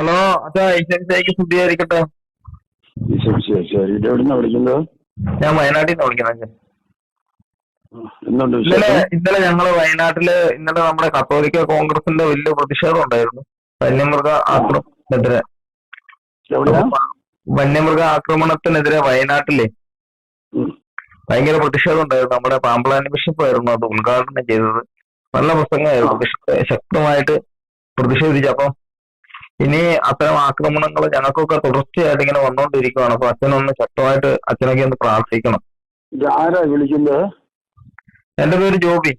Hello അച്ഛാ ശരി ഇത് എവിടുന്നാ വിളിക്കുന്നത്? ഞാൻ വയനാട്ടിൽ നിന്ന് വിളിക്കുന്നത് ഇന്നലെ ഇന്നലെ ഞങ്ങൾ വയനാട്ടിൽ ഇന്നലെ നമ്മുടെ കത്തോലിക്ക കോൺഗ്രസിന്റെ വലിയ പ്രതിഷേധം ഉണ്ടായിരുന്നു. വന്യമൃഗ ആക്രമണത്തിനെതിരെ വന്യമൃഗ ആക്രമണത്തിനെതിരെ വയനാട്ടിലെ. ഭയങ്കര പ്രതിഷേധം ഉണ്ടായിരുന്നു. നമ്മുടെ പാമ്പളാനി ബിഷപ്പ് ആയിരുന്നു അത് ഉദ്ഘാടനം ചെയ്തത്. നല്ല പ്രസംഗമായിരുന്നു. ശക്തമായിട്ട് പ്രതിഷേധിച്ചു. അപ്പം ഇനി അത്തരം ആക്രമണങ്ങൾ ഞങ്ങൾക്കൊക്കെ തുടർച്ചയായിട്ട് ഇങ്ങനെ വന്നുകൊണ്ടിരിക്കുകയാണ് അപ്പൊ അച്ഛനൊന്ന് ശക്തമായിട്ട് അച്ഛനൊക്കെ ഒന്ന് പ്രാർത്ഥിക്കണം. ഇത് ആരാ വിളിക്കുന്നത്? എന്റെ പേര് ജോബി.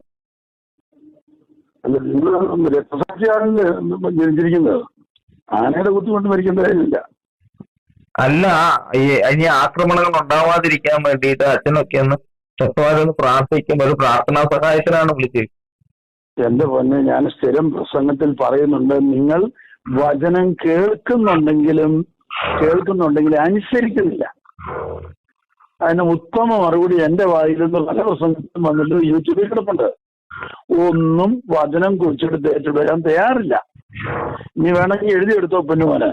അല്ല നിങ്ങൾ രക്തസാക്ഷിയാണല്ലേ ജനിച്ചിരിക്കുന്നത്? ആനയുടെ കുത്തുകൊണ്ട് മരിക്കേണ്ടതില്ല അല്ല ഈ ഇനി ആക്രമണങ്ങൾ ഉണ്ടാവാതിരിക്കാൻ വേണ്ടിട്ട് അച്ഛനൊക്കെ ഒന്ന് ശക്തമായിട്ടൊന്ന് പ്രാർത്ഥിക്കുമ്പോൾ ഒരു പ്രാർത്ഥനാ സഹായത്തിനാണ് വിളിച്ചത്. എന്റെ പൊന്നെ ഞാൻ സ്ഥിരം പ്രസംഗത്തിൽ പറയുന്നുണ്ട്. നിങ്ങൾ വചനം കേൾക്കുന്നുണ്ടെങ്കിലും കേൾക്കുന്നുണ്ടെങ്കിലും അനുസരിക്കുന്നില്ല. അതിന് ഉത്തമ മറുപടി എന്റെ വായിൽ നിന്ന് പല പ്രസംഗത്തിലും വന്നിട്ട് യൂട്യൂബിൽ കിടപ്പുണ്ട്. ഒന്നും വചനം കുറിച്ചെടുത്ത് ഏറ്റുവരാൻ തയ്യാറില്ല. ഇനി വേണമെങ്കിൽ എഴുതിയെടുത്തോ പൊന്നുമോന്?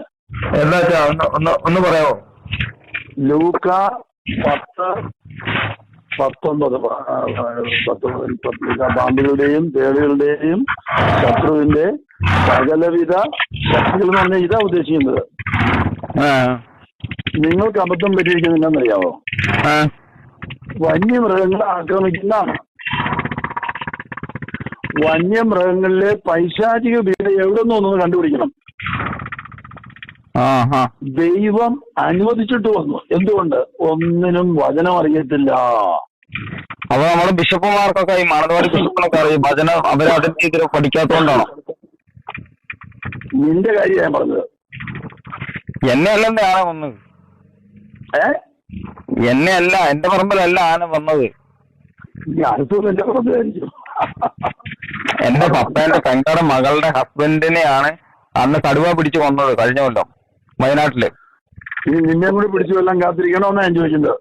ഒന്ന് പറയാമോ? ലൂക്ക പത്ത് പത്തൊമ്പത് പത്തൊമ്പത് പത്ത് പാമ്പുകളുടെയും തേളുകളുടെയും ശത്രുവിന്റെ സകലവിധ ശക്തികൾ എന്ന് പറഞ്ഞാൽ ഇതാ ഉദ്ദേശിക്കുന്നത്. നിങ്ങൾക്ക് അബദ്ധം പറ്റിയിരിക്കുന്നില്ലെന്നറിയാമോ വന്യമൃഗങ്ങളെ ആക്രമിക്കുന്നതാണ്. വന്യമൃഗങ്ങളിലെ പൈശാചിക പീഡ എവിടെ നിന്നൊന്ന് കണ്ടുപിടിക്കണം. ദൈവം അനുവദിച്ചിട്ട് വന്നു. എന്തുകൊണ്ട്? ഒന്നിനും വചനം അറിയത്തില്ല. അപ്പൊ നമ്മുടെ ബിഷപ്പുമാർക്കൊക്കെ ഈ മാനന്തവാടി ബിഷപ്പിനൊക്കെ അറിയും. ഭജന അവർ അതിന്റെ ഇതിൽ പഠിക്കാത്തതുകൊണ്ടാണോ? നിന്റെ കാര്യം ഞാൻ പറഞ്ഞത്. എന്നെ അല്ലെന്റെ ആന വന്നത്. എന്നെ അല്ല എന്റെ പറമ്പിലല്ല ആന വന്നത്. എന്റെ പപ്പേന്റെ പെങ്ങളുടെ മകളുടെ ഹസ്ബൻഡിനെയാണ് അന്ന് കടുവ പിടിച്ചു കൊന്നത് കഴിഞ്ഞ കൊല്ലം വയനാട്ടിൽ. നിന്നെ കൂടി പിടിച്ചു കൊല്ലം കാത്തിരിക്കണോന്നാ ഞാൻ ചോദിക്കുന്നത്?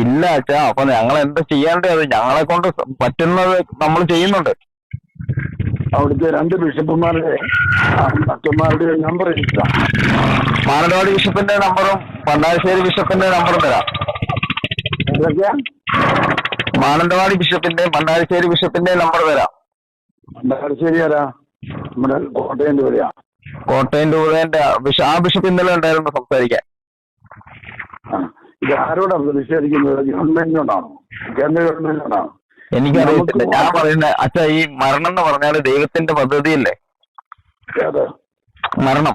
ഇല്ല അച്ഛാ അപ്പൊ ഞങ്ങൾ എന്താ ചെയ്യേണ്ടത് ഞങ്ങളെ കൊണ്ട് പറ്റുന്നത് നമ്മൾ ചെയ്യുന്നുണ്ട്. അവിടുത്തെ രണ്ട് ബിഷപ്പുമാരുടെ അച്ഛന്മാരുടെ നമ്പർ മാനന്തവാടി ബിഷപ്പിന്റെ നമ്പറും പണ്ടാശ്ശേരി ബിഷപ്പിന്റെ നമ്പറും തരാം. എന്തൊക്കെയാ? മാനന്തവാടി ബിഷപ്പിന്റെ പണ്ടാശ്ശേരി ബിഷപ്പിന്റെ നമ്പർ തരാം. പണ്ടാശ്ശേരി ആരാ? നമ്മുടെ കോട്ടയം വരെയാ കോട്ടയം രൂപേന്റെ ആ ബിഷപ്പ് ഇന്നലെ ഉണ്ടായിരുന്നു സംസാരിക്കാൻ. ഇത് ആരോടാണ് പ്രതിഷേധിക്കുന്നത് ഗവൺമെന്റിനോടാണോ? കേന്ദ്ര ഗവൺമെന്റിനോടാണോ? എനിക്കറിയത്തില്ല. ഞാൻ പറയുന്നത് അച്ഛാ ഈ മരണം എന്ന് പറഞ്ഞാൽ ദൈവത്തിന്റെ പദ്ധതിയല്ലേ? മരണം.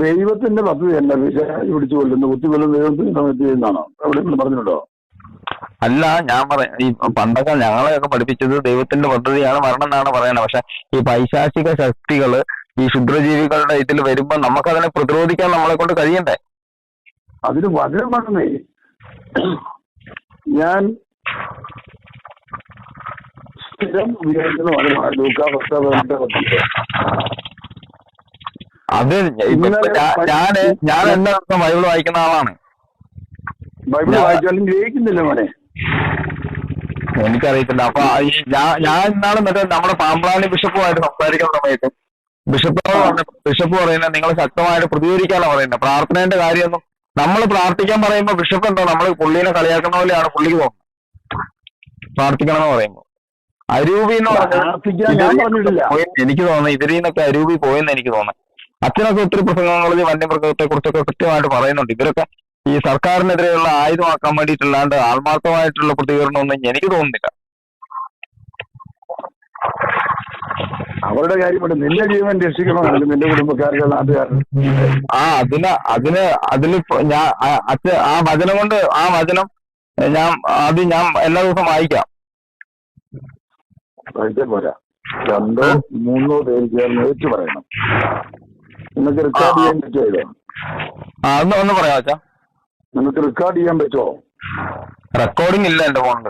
ദൈവത്തിന്റെ പദ്ധതി അല്ല വിശാരി പിടിച്ചു കൊല്ലുന്നു കുത്തി കൊല്ലുന്ന ദൈവത്തിന്റെ സമയത്ത് ചെയ്യുന്നതാണ്? എവിടെയെങ്കിലും പറഞ്ഞിട്ടുണ്ടോ? അല്ല ഞാൻ പറയാം ഈ പണ്ടൊക്കെ ഞങ്ങളെയൊക്കെ പഠിപ്പിച്ചത് ദൈവത്തിന്റെ പദ്ധതിയാണ് മരണം എന്നാണ് പറയുന്നത്. പക്ഷെ ഈ പൈശാചിക ശക്തികൾ ഈ ക്ഷുദ്രജീവികളുടെ ഇതിൽ വരുമ്പോ നമുക്കതിനെ പ്രതിരോധിക്കാൻ നമ്മളെ കൊണ്ട് കഴിയണ്ടേ? അതിന് വചനം പറഞ്ഞേ ഞാൻ സ്ഥിരം ഉപയോഗിക്കുന്ന വചനമാണ് ലൂക്കാ പത്ത് പതിനെട്ട് പത്തൊമ്പത് അത് ഞാൻ എന്താ ബൈബിൾ ബൈബിൾ വായിക്കുന്ന ആളാണ്. ബൈബിൾ ഞാൻ- വായിച്ചാലും ഗ്രഹിക്കുന്നില്ല മോനെ. എനിക്കറിയത്തില്ല. അപ്പൊ ഞാൻ ഞാൻ ഇന്നാണ് മറ്റേ നമ്മുടെ പാമ്പ്ലാണി ബിഷപ്പുമായിട്ട് സംസാരിക്കുന്ന സമയത്ത് ബിഷപ്പ് ബിഷപ്പ് പറയുന്നത് നിങ്ങൾ ശക്തമായിട്ട് പ്രതികരിക്കാനാണ് പറയുന്നത്. പ്രാർത്ഥനേന്റെ കാര്യമൊന്നും നമ്മൾ പ്രാർത്ഥിക്കാൻ പറയുമ്പോൾ ബിഷപ്പ് എന്തോ നമ്മൾ പുള്ളീനെ കളിയാക്കുന്ന പോലെയാണ് പുള്ളിക്ക് തോന്നുന്നത്. പ്രാർത്ഥിക്കണം എന്ന് പറയുമ്പോൾ അരൂപി എന്ന് പറഞ്ഞാൽ. എനിക്ക് തോന്നുന്നു ഇതിൽ നിന്നൊക്കെ അരൂപി പോയെന്ന് എനിക്ക് തോന്നുന്നു. അച്ഛനൊക്കെ ഒത്തിരി പ്രസംഗങ്ങളിൽ വന്യമൃഗത്തെ കുറിച്ചൊക്കെ കൃത്യമായിട്ട് പറയുന്നുണ്ട്. ഇവരൊക്കെ ഈ സർക്കാരിനെതിരെയുള്ള ആയുധമാക്കാൻ വേണ്ടിയിട്ടല്ലാണ്ട് ആത്മാർത്ഥമായിട്ടുള്ള പ്രതികരണമൊന്നും എനിക്ക് തോന്നുന്നില്ല. അവരുടെ കാര്യം നിന്റെ ജീവൻ രക്ഷിക്കണമെങ്കിൽ നിന്റെ കുടുംബക്കാരുടെ നാട്ടുകാരുടെ? ആ അതിന് അതിന് അതിൽ ഞാൻ ആ- അച്ഛ ആ വചനം കൊണ്ട് ആ വചനം ഞാൻ അത് ഞാൻ എല്ലാ ദിവസവും വായിക്കാം. വായിച്ചാൽ പോരാ. രണ്ടോ മൂന്നോ പേര് ചേർന്ന് ഏറ്റു പറയണം. നിങ്ങൾക്ക് റെക്കോർഡ് ചെയ്യാൻ പറ്റുമോ ആ ഒന്ന് ഒന്ന് പറയാം അച്ഛാ. നിങ്ങൾക്ക് റെക്കോർഡ് ചെയ്യാൻ പറ്റുമോ റെക്കോർഡിംഗ് ഇല്ല എന്റെ ഫോണിൽ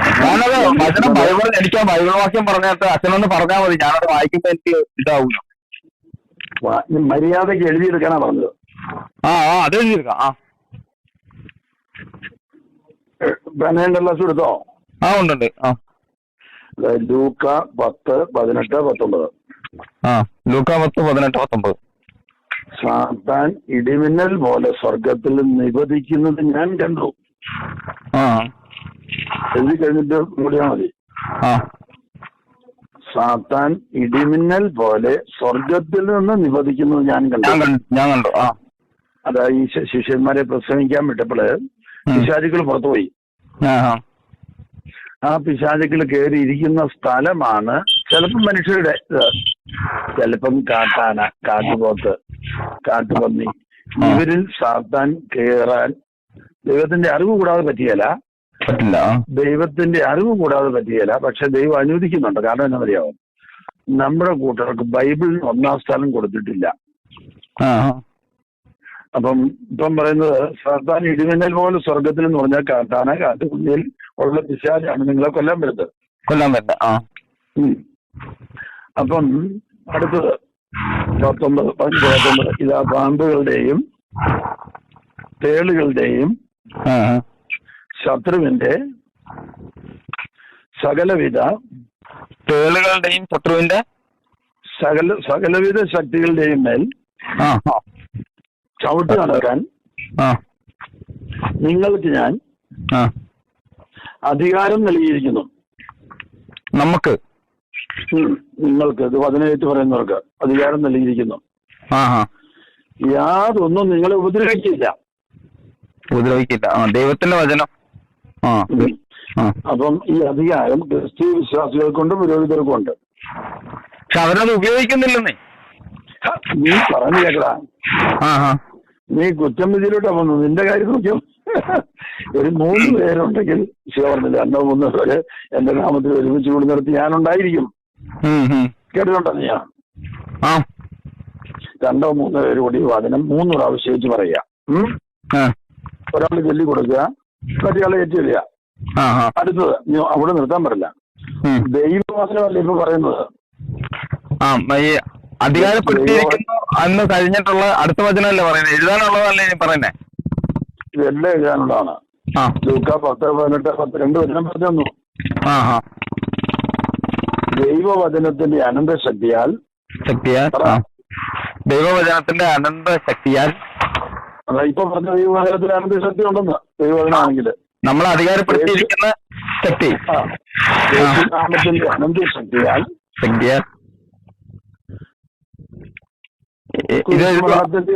ഞാനത് വചനം ബൈബിൾ എനിക്ക് ആ ബൈബിൾ വാക്യം പറഞ്ഞിട്ട് അച്ഛനൊന്ന് പറഞ്ഞാൽ മതി. ഞാനത് വായിക്കുമ്പോ എനിക്ക് ഇതാവൂല. മര്യാദയ്ക്ക് എഴുതിയെടുക്കാനാ പറഞ്ഞത്. ആ ആ അത് എഴുതിയെടുക്കാം. ആ. ക്ലാസ് എടുത്തോ? ആ ഉണ്ട് ഉണ്ട് ആ ലൂക്ക പത്ത് പതിനെട്ട് പത്തൊമ്പത്. ആ ലൂക്ക പത്ത് പതിനെട്ട് പത്തൊമ്പത്. സാത്താൻ ഇടിമിന്നൽ പോലെ സ്വർഗത്തിൽ നിപതിക്കുന്നത് ഞാൻ കണ്ടു. ആ. എഴുതി കഴിഞ്ഞിട്ട് കൂടിയാ മതി. സാത്താൻ ഇടിമിന്നൽ പോലെ സ്വർഗത്തിൽ നിന്ന് നിവധിക്കുന്നു ഞാൻ കണ്ടു. ഞാൻ കണ്ടു ആ. അതാ ഈ ശിഷ്യന്മാരെ പ്രസംഗിക്കാൻ വിട്ടപ്പോൾ. പിശാചുക്കൾ പുറത്തുപോയി ആ പിശാചുക്കൾ കയറി ഇരിക്കുന്ന സ്ഥലമാണ് ചിലപ്പം മനുഷ്യരുടെ ചിലപ്പം കാട്ടാന കാട്ടുപോത്ത് കാട്ടുപന്നി. ഇവരിൽ സാത്താൻ കയറാൻ ദൈവത്തിന്റെ അറിവ് കൂടാതെ പറ്റിയല്ല. പറ്റില്ല. ദൈവത്തിന്റെ അറിവ് കൂടാതെ പറ്റിയല്ല പക്ഷെ ദൈവം അനുവദിക്കുന്നുണ്ട്. കാരണം എന്താ അറിയാമോ നമ്മുടെ കൂട്ടർക്ക് ബൈബിളിന് ഒന്നാം സ്ഥാനം കൊടുത്തിട്ടില്ല. അപ്പം ഇപ്പം പറയുന്നത് സാത്താൻ ഇടിമിന്നൽ പോലെ സ്വർഗത്തിൽ എന്ന് പറഞ്ഞാൽ കാട്ടാന കാട്ടുകുഞ്ഞിൽ ഉള്ള പിശാചാണ് നിങ്ങളെ കൊല്ലാൻ വരുന്നത്. കൊല്ലാൻ വരുന്നത് ആ. അപ്പം അടുത്തത് പത്തൊമ്പത് പതിനൊമ്പത് പത്തൊമ്പത്. ഇതാ പാമ്പുകളുടെയും തേളുകളുടെയും. ശത്രുവിന്റെ സകലവിധ തേളുകളുടെയും ശത്രുവിന്റെ സകല സകലവിധ ശക്തികളുടെയും മേൽ ചവിട്ട് നടക്കാൻ നിങ്ങൾക്ക് ഞാൻ അധികാരം നൽകിയിരിക്കുന്നു. നമുക്ക്. നിങ്ങൾക്ക് ഇത് പതിനേറ്റ് പറയുന്നവർക്ക് അധികാരം നൽകിയിരിക്കുന്നു. യാതൊന്നും നിങ്ങളെ ഉപദ്രവിക്കില്ല. ഉപദ്രവിക്കില്ല. ദൈവത്തിന്റെ വചനം. അപ്പം ഈ അധികാരം ക്രിസ്തീയ വിശ്വാസികൾക്കുണ്ട് പുരോഹിതർക്കും ഉണ്ട് പക്ഷെ അവരത് ഉപയോഗിക്കുന്നില്ലെന്നേ. നീ പറഞ്ഞു കേക്കടാ. നീ കുറ്റം വിധിയിലോട്ടാ വന്നു. നിന്റെ കാര്യം നോക്കിയോ? ഒരു മൂന്ന് പേരുണ്ടെങ്കിൽ ശിവ പറഞ്ഞില്ല രണ്ടോ മൂന്നോ പേര് എന്റെ നാമത്തിൽ ഒരുമിച്ച് കൂടി നിർത്തി ഞാനുണ്ടായിരിക്കും. കേട്ടിട്ടുണ്ടോ നീ രണ്ടോ മൂന്നോ പേര് കൂടി വചനം മൂന്ന് പ്രാവശ്യം വെച്ച് പറയാ ഒരാൾ ചൊല്ലി കൊടുക്കുക മറ്റേയാളെ ആ അടുത്തത് അവിടെ നിർത്താൻ പറ്റില്ല. ദൈവവാസനമല്ല ഇപ്പൊ പറയുന്നത്? ആ ഈ അധികാരപ്പെടുത്തിയിരിക്കുന്നു അന്ന് കഴിഞ്ഞിട്ടുള്ള അടുത്ത വചനമല്ലേ പറയുന്നത്? എഴുതാനുള്ളതല്ലേ ഞാൻ പറയുന്നേ? ഇതെല്ലാം എഴുതാനുള്ളതാണ്. ലൂക്ക പത്ത് പതിനെട്ട് പത്ത് രണ്ട് വചനം പറഞ്ഞു തന്നു ദൈവവചനത്തിന്റെ അനന്ത ശക്തിയാൽ ശക്തിയാൽ ദൈവവചനത്തിന്റെ അനന്ത ശക്തിയാൽ അതാ ഇപ്പൊ പറഞ്ഞ ദൈവവചനത്തിന് അനന്തശക്തി ഉണ്ടെന്ന്. ദൈവവചനാണെങ്കിൽ നമ്മൾ അധികാരപ്പെടുത്തിയിരിക്കുന്ന ശക്തി. ശക്തിയാൽ എഴുതുക.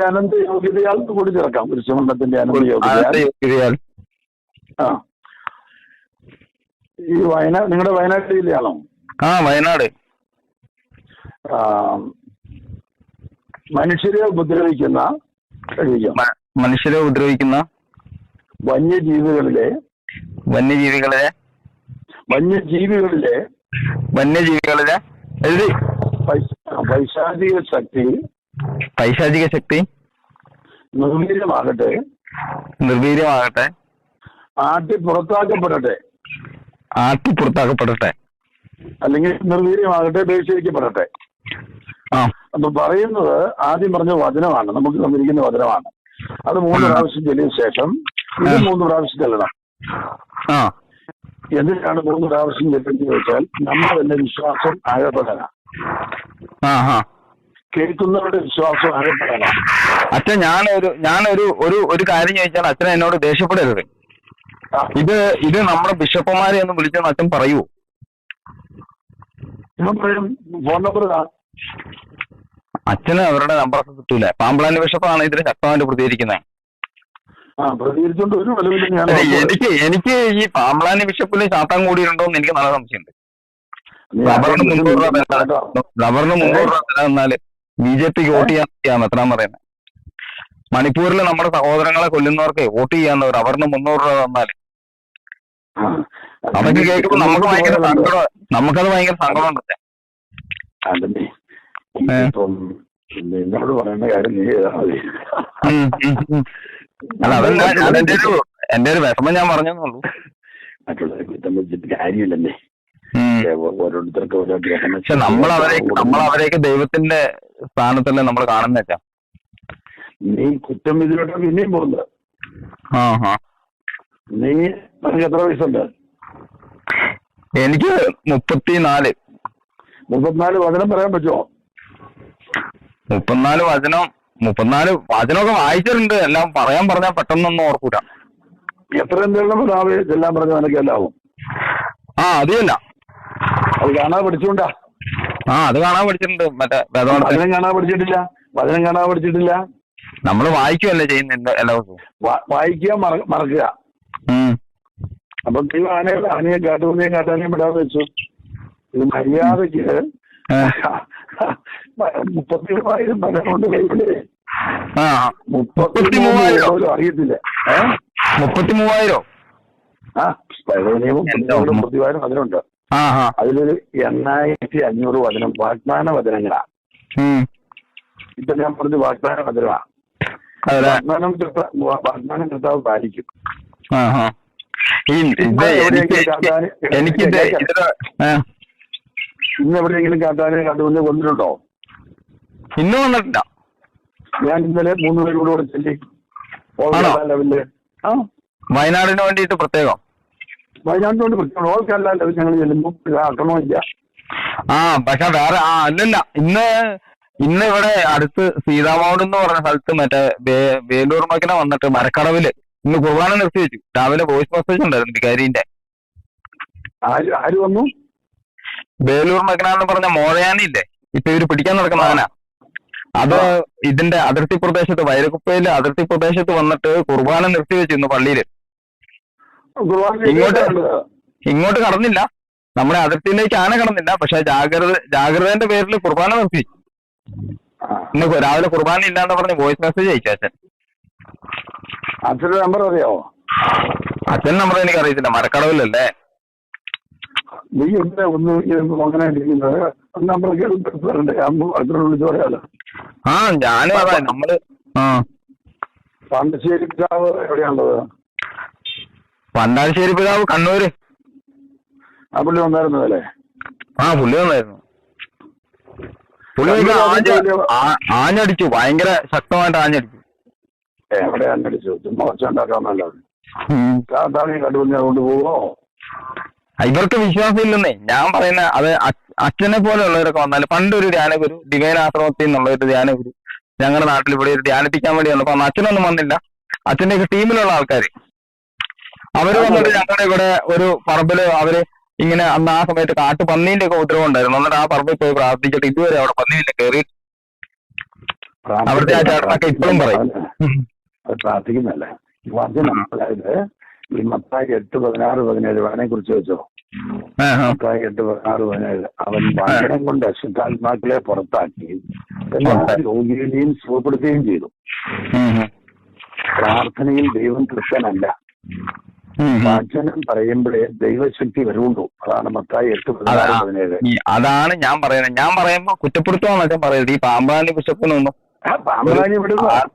അനന്ത യോഗ്യതയാൽ കൂടി ചേർക്കാം. കുരിശുമരണത്തിന്റെ അനന്ത അനന്ത യോഗ്യതയാൽ. യോഗ്യതയാൽ. ആ. ഈ വയനാട് നിങ്ങളുടെ വയനാട് ജില്ലയാണോ? ആ വയനാട്. ആ, മനുഷ്യരെ ഉപദ്രവിക്കുന്ന മനുഷ്യരെ ഉപദ്രവിക്കുന്ന വന്യജീവികളിലെ വന്യജീവികളെ വന്യജീവികളിലെ വന്യജീവികളിലെ എഴുതി പൈശ- പൈശാചിക ശക്തി പൈശാചിക ശക്തി നിർവീര്യമാകട്ടെ. നിർവീര്യമാകട്ടെ. ആട്ടി പുറത്താക്കപ്പെടട്ടെ. ആട്ടി പുറത്താക്കപ്പെടട്ടെ. അല്ലെങ്കിൽ നിർവീര്യമാകട്ടെ ബഹിഷ്കരിക്കപ്പെടട്ടെ അപ്പൊ പറയുന്നത് ആദ്യം പറഞ്ഞ വചനമാണ്. നമുക്ക് തന്നിരിക്കുന്ന വചനമാണ്. അത് മൂന്ന്. പ്രാവശ്യം ചെല്ലിയ ശേഷം ഇത്. മൂന്ന് പ്രാവശ്യം ചെല്ലണം ആ എന്തിനാണ് മൂന്ന് പ്രാവശ്യം ചെല്ലുന്നത് ചോദിച്ചാൽ നമ്മൾ തന്നെ വിശ്വാസം ആഴപ്പെടാനാണ് കേൾക്കുന്നവരുടെ വിശ്വാസം ആഴപ്പെടാനാണ് അച്ഛൻ ഞാനൊരു ഞാനൊരു ഒരു ഒരു കാര്യം ചോദിച്ചാൽ അച്ഛൻ എന്നോട് ദേഷ്യപ്പെടരുത്. ഇത് ഇത് നമ്മുടെ ബിഷപ്പുമാരെ ഒന്ന് വിളിച്ചെന്ന് അച്ഛൻ പറയൂ ഫോൺ നമ്പർ. അച്ഛന് അവരുടെ നമ്പറൊക്കെ കിട്ടൂല. പാമ്പളാന്റെ ബിഷപ്പാണ് ഇതിന് ശക്തമായിട്ട് പ്രതികരിക്കുന്നത്. എനിക്ക് എനിക്ക് ഈ പാമ്പളാനി ബിഷപ്പിൽ ശാത്താൻ കൂടിയിട്ടുണ്ടോ എന്ന് എനിക്ക് നല്ല സംശയമുണ്ട്. റബറിന് മുന്നൂറ് രൂപ റബറിന് മുന്നൂറ് രൂപ തരാം എന്നാൽ ബി ജെ പിക്ക് വോട്ട് ചെയ്യാൻ എത്രാൻ പറയുന്നത് മണിപ്പൂരിൽ നമ്മുടെ സഹോദരങ്ങളെ കൊല്ലുന്നവർക്ക് വോട്ട് ചെയ്യാന്ന് റബറിന് മുന്നൂറ് രൂപ തന്നാൽ. അവർക്ക് അതൊക്കെ കേൾക്കുമ്പോൾ നമുക്ക് ഭയങ്കര സങ്കടം നമുക്കത് ഭയങ്കര സങ്കടം അതന്നെ. ഏ. ഇപ്പം നിന്നോട് പറയുന്ന കാര്യം നീ ചെയ്താൽ മതി. എന്റെ ഒരു എന്റെ ഒരു വിഷമം ഞാൻ പറഞ്ഞെന്നുള്ളൂ. മറ്റുള്ളവരെ കുറ്റം വെച്ചിട്ട് ഓരോരുത്തർക്ക് ഓരോ പക്ഷെ നമ്മൾ അവരെ നമ്മൾ അവരെയൊക്കെ ദൈവത്തിന്റെ സ്ഥാനത്തല്ലേ നമ്മൾ കാണുന്ന വെച്ചാ നീ കുറ്റം ഇതിലോട്ട് പിന്നെയും പോകുന്നത്. നീ നിനക്ക് എത്ര വയസ്സുണ്ട്? എനിക്ക് മുപ്പത്തിനാല്. മുപ്പത്തിനാല് വചനം പറയാൻ പറ്റുമോ? മുപ്പത്തിനാല് വചനം മുപ്പത്തിനാല് വചനമൊക്കെ വായിച്ചിട്ടുണ്ട്. എല്ലാം പറയാൻ പറഞ്ഞാൽ പെട്ടെന്നൊന്നും ഓർക്കൂല. എത്ര എന്തെങ്കിലും പിതാവ് എല്ലാം പറഞ്ഞ നിനക്ക് എല്ലാവും ആ അതില്ല അത് കാണാതെ പഠിച്ചുകൊണ്ടാ ആ അത് കാണാൻ പഠിച്ചിട്ടുണ്ട്. മറ്റേ വേദോടത്തെ വചനം കാണാതെ പഠിച്ചിട്ടില്ല? വചനം കാണാതെ പഠിച്ചിട്ടില്ല? നമ്മൾ വായിക്കുമല്ലേ ചെയ്യുന്നുണ്ട് എല്ലാ ദിവസവും. വാ- വായിക്കുക മറ- മറക്കുക. ഉം. അപ്പൊ ദൈവം ആനയെ ആനയെ കാട്ടുപന്നിയെ കാട്ടാനേയും വിടാതെ വെച്ചു. ഇത് മര്യാദയ്ക്ക് ഏ. മുപ്പത്തി മൂവായിരം പല കൊണ്ട് ആ. മുപ്പത്തി മുപ്പത്തി മൂവായിരം. പോലും അറിയത്തില്ല. ഏ? മുപ്പത്തി മൂവായിരോ ആ പഴയ നിയമം എന്റെ അമ്മ. മുപ്പത്തി മൂവായിരം വചനമുണ്ട്. ആ ആ. അതിലൊരു എണ്ണായിരത്തി അഞ്ഞൂറ് വചനം വാഗ്ദാന വചനങ്ങളാ. ഇപ്പൊ ഞാൻ പറഞ്ഞു വാഗ്ദാന വചനമാ. വാഗ്ദാനം വാഗ്ദാനം കർത്താവ് പാലിക്കും. ആ. ഇന്ന് എവിടെയെങ്കിലും കാട്ടാനെ കണ്ടുകൊണ്ട് വന്നിട്ടുണ്ടോ ഇന്ന് വന്നിട്ടില്ല. ഞാൻ ഇന്നലെ മൂന്ന് പേരോട് കൂടെ ചെല്ലി ഓൾ ആണോ? കേരള ലെവലിൽ. ആ? വയനാടിന് വേണ്ടിയിട്ട് പ്രത്യേകം? വയനാട്ടിലോട്ട് പ്രത്യേകം. ഓൾ കേരള ഞങ്ങൾ ചെല്ലുമ്പോൾ ഇത് ആക്കണമില്ല ആ പക്ഷെ വേറെ ആ അല്ലല്ല. ഇന്ന് ഇന്ന് ഇവിടെ അടുത്ത് സീതാമൗണ്ട് എന്ന് പറഞ്ഞ സ്ഥലത്ത് മറ്റേ വേലൂർ മകന വന്നിട്ട് മരക്കടവിൽ ഇന്ന് കുർബാന നിർത്തി വെച്ചു രാവിലെ വോയിസ് മെസ്സേജ് ഉണ്ടായിരുന്നു വികാരിന്റെ. ആര് വന്നു? വേലൂർ മകന എന്ന് പറഞ്ഞ മോഴയാനില്ലേ? ഇപ്പൊ ഇവർ പിടിക്കാൻ നടക്കുന്ന ആന അത് ഇതിന്റെ അതിർത്തി പ്രദേശത്ത് വൈരക്കുപ്പയിലെ അതിർത്തി പ്രദേശത്ത് വന്നിട്ട് കുർബാന നിർത്തി വെച്ചു ഇന്ന് പള്ളിയിൽ ഇങ്ങോട്ട് ഇങ്ങോട്ട് കടന്നില്ല. നമ്മുടെ അതിർത്തിയിലേക്ക് ആന കടന്നില്ല. പക്ഷെ ജാഗ്രത ജാഗ്രതന്റെ പേരിൽ കുർബാന നിർത്തി. ഇന്ന് രാവിലെ കുർബാന ഇല്ലാന്ന് പറഞ്ഞ് വോയിസ് മെസ്സേജ് അയച്ചു അച്ഛൻ. അച്ഛന്റെ നമ്പർ അറിയാവോ? അച്ഛൻ നമ്പർ എനിക്ക് അറിയത്തില്ല മരക്കടവിലല്ലേ? നീ എന്താ ഒന്ന് അങ്ങനെ ഇരിക്കുന്നത്. നമ്പർ കേട്ടിട്ടുണ്ട് അടുത്തോട് വിളിച്ചു പറയാലോ. ആ ഞാൻ നമ്മൾ പാണ്ടശ്ശേരി പിതാവ് എവിടെയാണുള്ളത്? പണ്ടാശ്ശേരി പിതാവ് കണ്ണൂര്. ആ പുള്ളി വന്നായിരുന്നു അല്ലേ? ആ പുള്ളി വന്നായിരുന്നു. പുള്ളി ആഞ്ഞടിച്ചു ഭയങ്കര ശക്തമായിട്ട് ആഞ്ഞടിച്ചു. എവിടെ ആഞ്ഞടിച്ചു? ചുമ്മാ. കാട്ടാനെ കണ്ടുപിടിച്ച് കൊണ്ട് പോവോ? ഇവർക്ക് വിശ്വാസം ഇല്ലെന്നേ ഞാൻ പറയുന്ന അത് അച്ഛനെ പോലെ ഉള്ളവരൊക്കെ വന്നാൽ പണ്ടൊരു ധ്യാനഗുരു ഡിവൈൻ ആശ്രമത്തിൽ നിന്നുള്ള ഒരു ധ്യാനഗുരു ഞങ്ങളുടെ നാട്ടിൽ ഇവിടെ ഒരു ധ്യാനിപ്പിക്കാൻ വേണ്ടി വന്നു അപ്പൊ അച്ഛനൊന്നും വന്നില്ല. അച്ഛന്റെ ഒക്കെ ടീമിലുള്ള ആൾക്കാര്. അവർ വന്നിട്ട് ഞങ്ങളുടെ ഇവിടെ ഒരു പറമ്പിൽ അവർ ഇങ്ങനെ അന്ന് ആ സമയത്ത് കാട്ടു പന്നീന്റെ ഒക്കെ ഉത്തരവ് ഉണ്ടായിരുന്നു. എന്നിട്ട് ആ പറമ്പിൽ പോയി പ്രാർത്ഥിച്ചിട്ട് ഇതുവരെ അവിടെ പന്നീനെ കയറി അവിടുത്തെ ആ ചേട്ടനൊക്കെ ഇപ്പോഴും പറയും. പ്രാർത്ഥിക്കുന്നല്ലേ. ഈ മത്തായി എട്ട് പതിനാറ് പതിനേഴ് അവനെ കുറിച്ച് വെച്ചോ. മത്തായി എട്ട് പതിനാറ് പതിനേഴ്. അവൻ വാഹനം കൊണ്ട് അശുദ്ധാത്മാക്കളെ പുറത്താക്കി. എല്ലാ രോഗികളെയും സുഖപ്പെടുത്തുകയും ചെയ്തു. പ്രാർത്ഥനയിൽ ദൈവം കൃഷ്ണനല്ല. വചനം പറയുമ്പോഴേ ദൈവശക്തി വരുള്ളൂ. അതാണ് മത്തായി എട്ട് പതിനാറ്. പതിനേഴ്. അതാണ് ഞാൻ പറയുന്നത്. ഞാൻ പറയുമ്പോ കുറ്റപ്പെടുത്തുവാന്നൊക്കെ പറയുന്നത്. ഈ പാമ്പാനി ബിഷപ്പിനൊന്നും ആ പാമ്പരാനി വിടുക.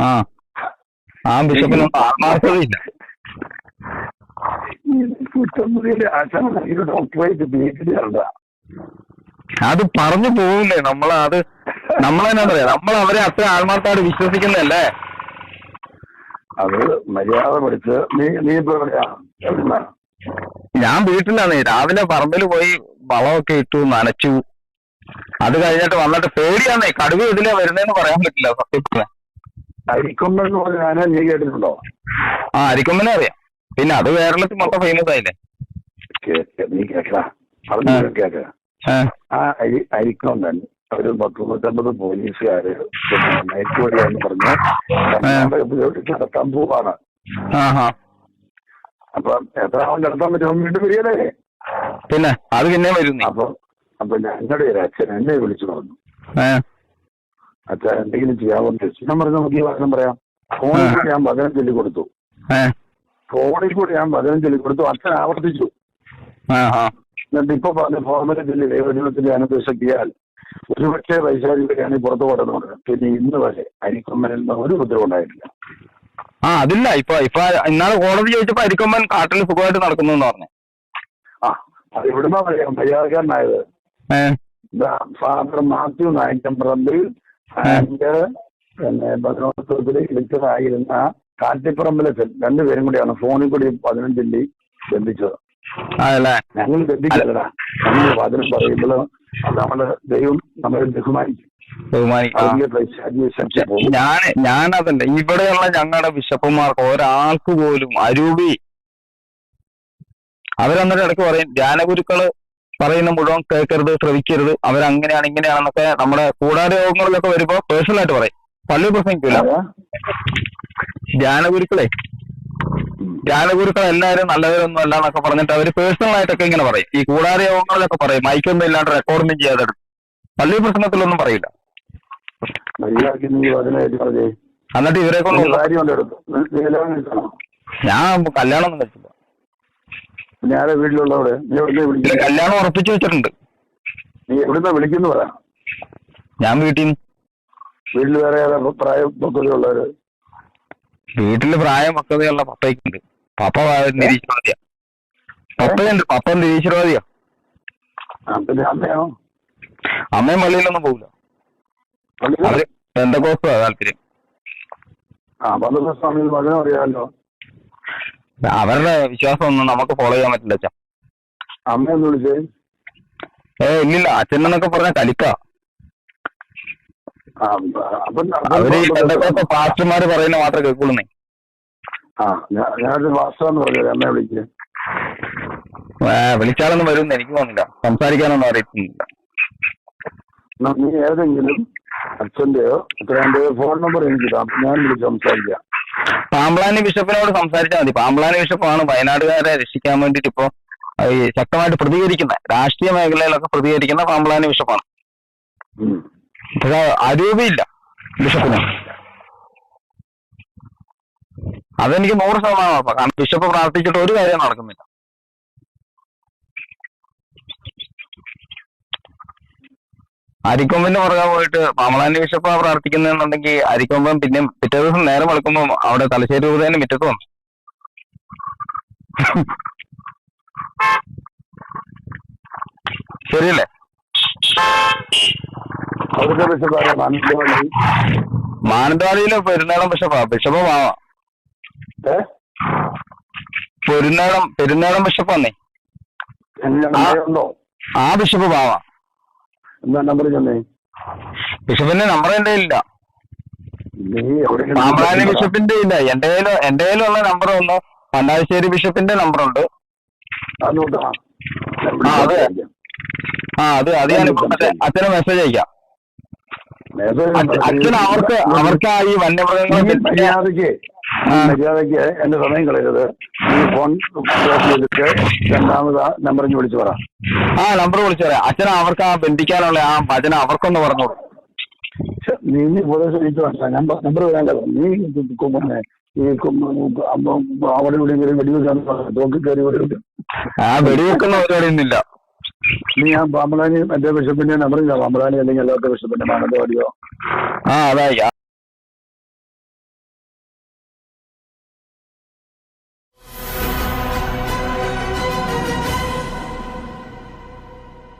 ആ. ആ ബിഷപ്പിനൊന്നും ആത്മാർത്ഥതയില്ല. കുറ്റമുറിയിലെ ആശാന ഇത് ഡോക്ടറേറ്റ് പി എച്ച് ഡി അല്ല അത് പറഞ്ഞു പോവില്ലേ? നമ്മൾ അത് നമ്മളെന്നാ പറയാ. നമ്മൾ അവരെ അത്ര ആത്മാർത്ഥമായിട്ട് വിശ്വസിക്കുന്നല്ലേ അത് മര്യാദ പഠിച്ച് നീ നീ ഇപ്പൊ ഞാൻ വീട്ടിലാണ്. രാവിലെ പറമ്പിൽ പോയി വളമൊക്കെ ഇട്ടു നനച്ചു. അത് കഴിഞ്ഞിട്ട് വന്നിട്ട് പേടിയാന്നേ. കടുവ ഇതിലെ വരുന്നേന്ന് പറയാൻ പറ്റില്ല സത്യത്തിന് അരിക്കൊമ്പെന്ന് പറഞ്ഞ ആന നീ കേട്ടിട്ടുണ്ടോ? ആ അരിക്കൊമ്പനെ അറിയാം. പിന്നെ അത് കേരളത്തിൽ മൊത്തം ഫേമസ് ആയില്ലേ? നീ ആ. കേക്ക ആ. അരി അരിക്കൊമ്പൻ ഒരു പത്ത് നൂറ്റമ്പത് പോലീസുകാര് പിന്നെ മയക്കുവടിയാന്ന് പറഞ്ഞ്. കർണാടകത്തിലോട്ട് നടത്താൻ പോവാണ്. ആ ഹാ അപ്പൊ എത്ര ആവും? നടത്താൻ പറ്റുമോ? വീണ്ടും വരികയല്ലേ പിന്നെ അത് പിന്നെ വരുന്നു. അപ്പൊ അപ്പൊ ഞങ്ങളുടെ ഒരു അച്ഛൻ എന്നെ വിളിച്ചു പറഞ്ഞു. അച്ഛൻ എന്തെങ്കിലും ചെയ്യാവുന്ന ഞാൻ പറഞ്ഞു നമുക്ക് ഈ വാഹനം പറയാം. ഫോണിൽ ഞാൻ വചനം ചൊല്ലി കൊടുത്തു ഫോണിൽ കൂടി ഞാൻ ചൊല്ലി കൊടുത്തു. അച്ഛൻ ആവർത്തിച്ചു. എന്നിട്ട് ഇപ്പൊ പറഞ്ഞ ഫോർമല ചൊല്ലി ദൈവജനത്തിന്റെ അനുഭവിച്ചാൽ ഒരുപക്ഷെ വൈശാഖിയാണ് പുറത്തു പോടുന്നുണ്ട് പിന്നെ ഇന്ന് വരെ അരിക്കൊമ്പനിൽ നിന്ന് ഒരു ഉപദ്രവം ഉണ്ടായിട്ടില്ല. ആ അതില്ല. ഇപ്പൊ ഇപ്പൊ ഇന്നാൾ കോടതി ചോദിച്ചപ്പോ അരിക്കൊമ്പൻ കാട്ടിൽ സുഖമായിട്ട് നടക്കുന്നു എന്ന് പറഞ്ഞു. ആ അത് ഇവിടുന്ന് പറയാം. പരിഹാരക്കാരനായത് ഫാദർ മാത്യു നായക്കമ്പറമ്പിൽ ആൻഡ് പിന്നെ ഭദ്രോത്സവത്തിൽ ഇളിച്ചതായിരുന്ന കാട്ടിപ്പറമ്പിലെ രണ്ടു രണ്ടുപേരും കൂടിയാണ് ഫോണിൽ കൂടി പതിനഞ്ചിന്റെ ബന്ധിച്ചത്. ഞങ്ങൾ ബന്ധിക്കല്ലടാ ഞങ്ങൾ വചനം പറയുമ്പോൾ നമ്മൾ ദൈവം നമ്മളെ ബഹുമാനിക്കും. ഞാൻ ഞാനതല്ല ഇവിടെയുള്ള ഞങ്ങളുടെ ബിഷപ്പുമാർക്ക് ഒരാൾക്ക് പോലും അരൂപി അവരന്നിട്ട് ഇടയ്ക്ക് പറയും ധ്യാനഗുരുക്കൾ പറയുന്ന മുഴുവൻ കേൾക്കരുത് ശ്രവിക്കരുത്. അവരങ്ങനെയാണ് ഇങ്ങനെയാണെന്നൊക്കെ നമ്മുടെ കൂടാരോഗങ്ങളിലൊക്കെ വരുമ്പോ പേഴ്സണലായിട്ട് പറയും. പള്ളി പ്രസംഗിക്കൂല? ധ്യാനഗുരുക്കളെ. ധ്യാനഗുരുക്കൾ എല്ലാവരും നല്ലവരൊന്നും അല്ല എന്നൊക്കെ പറഞ്ഞിട്ട് അവർ പേഴ്സണൽ ആയിട്ടൊക്കെ ഇങ്ങനെ പറയും. ഈ കൂടാര യോഗങ്ങളിലൊക്കെ പറയും. മൈക്കൊന്നും ഇല്ലാണ്ട് റെക്കോർഡൊന്നും ചെയ്യാതെ. പള്ളി പ്രശ്നത്തിലൊന്നും പറയില്ല. എന്നിട്ട് ഇവരെ കൊണ്ട് ഞാൻ കല്യാണം ഒന്നും കഴിച്ചില്ല കല്യാണം ഉറപ്പിച്ചു വെച്ചിട്ടുണ്ട്. നീ എവിടുന്ന വിളിക്കുന്നു പറ ഞാൻ വീട്ടിൽ നിന്ന്. വീട്ടിൽ വേറെ ഏതാ വീട്ടിൽ പ്രായം പക്വതയുള്ള പപ്പയ്ക്കുണ്ട്. പപ്പ നിരീശ്വരവാദിയാ. പപ്പയുണ്ട്. പപ്പ നിരീശ്വരവാദിയാ. അമ്മയോ? പള്ളിയിലൊന്നും പോകില്ല അവർ എന്തൊക്കെ താല്പര്യം. അവരുടെ വിശ്വാസം ഒന്നും നമുക്ക് ഫോളോ ചെയ്യാൻ പറ്റില്ല അച്ഛാ. അമ്മയൊന്ന് വിളിച്ചേ. ഏ ഇല്ലില്ല. അച്ഛനെന്നൊക്കെ പറഞ്ഞ കലിക്ക. അവർ ഈ പാസ്റ്റർമാര് പറയുന്ന മാത്രം കേൾക്കുള്ളൂ ആ ഞാനൊരു വിളിക്കുക വിളിച്ചാലൊന്നും വരും എനിക്ക് തോന്നില്ല സംസാരിക്കാനൊന്നും അറിയത്തില്ല. എന്നാ നീ ഏതെങ്കിലും അച്ഛന്റെയോ അച്ഛന്റെയോ ഫോൺ നമ്പർ എനിക്ക് ഞാൻ വിളിച്ച് സംസാരിക്കാം. പാമ്പ്ലാനി ബിഷപ്പിനോട് സംസാരിച്ചാൽ മതി. പാമ്പ്ലാനി ബിഷപ്പാണ് വയനാടുകാരെ രക്ഷിക്കാൻ വേണ്ടിട്ട് ഇപ്പോ ശക്തമായിട്ട് പ്രതികരിക്കുന്ന. രാഷ്ട്രീയ മേഖലയിലൊക്കെ പ്രതികരിക്കുന്ന പാമ്പ്ലാനി ബിഷപ്പാണ്. അരൂപിയില്ല ബിഷപ്പിന്. അതെനിക്ക് നൂറ് ശതമാനം ഉറപ്പാണ് കാരണം ബിഷപ്പ് പ്രാർത്ഥിച്ചിട്ട് ഒരു കാര്യം നടക്കുന്നില്ല. അരിക്കൊമ്പിന്റെ പുറകെ പോയിട്ട് പാമളാന്റെ ബിഷപ്പ് പ്രാർത്ഥിക്കുന്നുണ്ടെങ്കിൽ അരിക്കൊമ്പൻ പിന്നെ പിറ്റേ ദിവസം നേരം വെളുക്കുമ്പോൾ അവിടെ തലശ്ശേരി രൂപതേന് മുറ്റത്ത് ശരിയല്ലേ? അവിടുത്തെ ബിഷപ്പാരെ മാനന്തവാടി മാനന്തവാടിയിലെ പെരുന്നാളം ബിഷപ്പാ ബിഷപ്പ് മാവാ ഏ? പെരുന്നാളം പെരുന്നേളം ബിഷപ്പ് വന്നേ. ആ. ബിഷപ്പ് മാവാ. എന്താ നമ്പർ ചെന്നേ? ബിഷപ്പിന്റെ നമ്പർ എന്റെ ഇല്ല നീ എവിടെയെങ്കിലും പാമ്പ്ലാനി ബിഷപ്പിന്റെ ഇല്ല. എന്റെ കയ്യിൽ എന്റെ കയ്യിലുള്ള നമ്പർ ഒന്ന് മണ്ണാശ്ശേരി ബിഷപ്പിന്റെ നമ്പർ ഉണ്ട് അത്. ആ, അതെ. അത് ഞാൻ ഇപ്പൊ മെസ്സേജ് അയക്കാം. അച്ഛ- അച്ഛൻ അവർക്ക് അവർക്ക് ഈ വന്യമൃഗങ്ങളെ ആ. മര്യാദയ്ക്ക് എന്റെ സമയം കളയരുത്. ഈ ഫോൺ ചെയ്തിട്ട് രണ്ടാമത് ആ നമ്പറിന് വിളിച്ചു പറ. ആ നമ്പർ വിളിച്ചു പറയാം. അച്ഛൻ അവർക്ക് ആ ബന്ധിക്കാനുള്ള ആ ഭജന അവർക്കൊന്ന് പറഞ്ഞു കൊടുക്കും ഛെ, നീ നീ ഉപദേശം എനിക്ക് വേണ്ട ഞാൻ നമ്പർ വേണ്ടത് നീ പിന്നെ ഈ അവിടെ ഇവിടെ വെടിവെക്കാൻ തോക്കി കയറി ആ വെടിവെക്കുന്ന പരിപാടിയൊന്നും ഇല്ല നീ ആ പാമ്പളാനി മറ്റേ ബിഷപ്പിന്റെ നമ്പർ പാമ്പളാനി അല്ലെങ്കിൽ അല്ലാത്ത ബിഷപ്പിന്റെ മാനന്തവാടിയോ ആ അതായി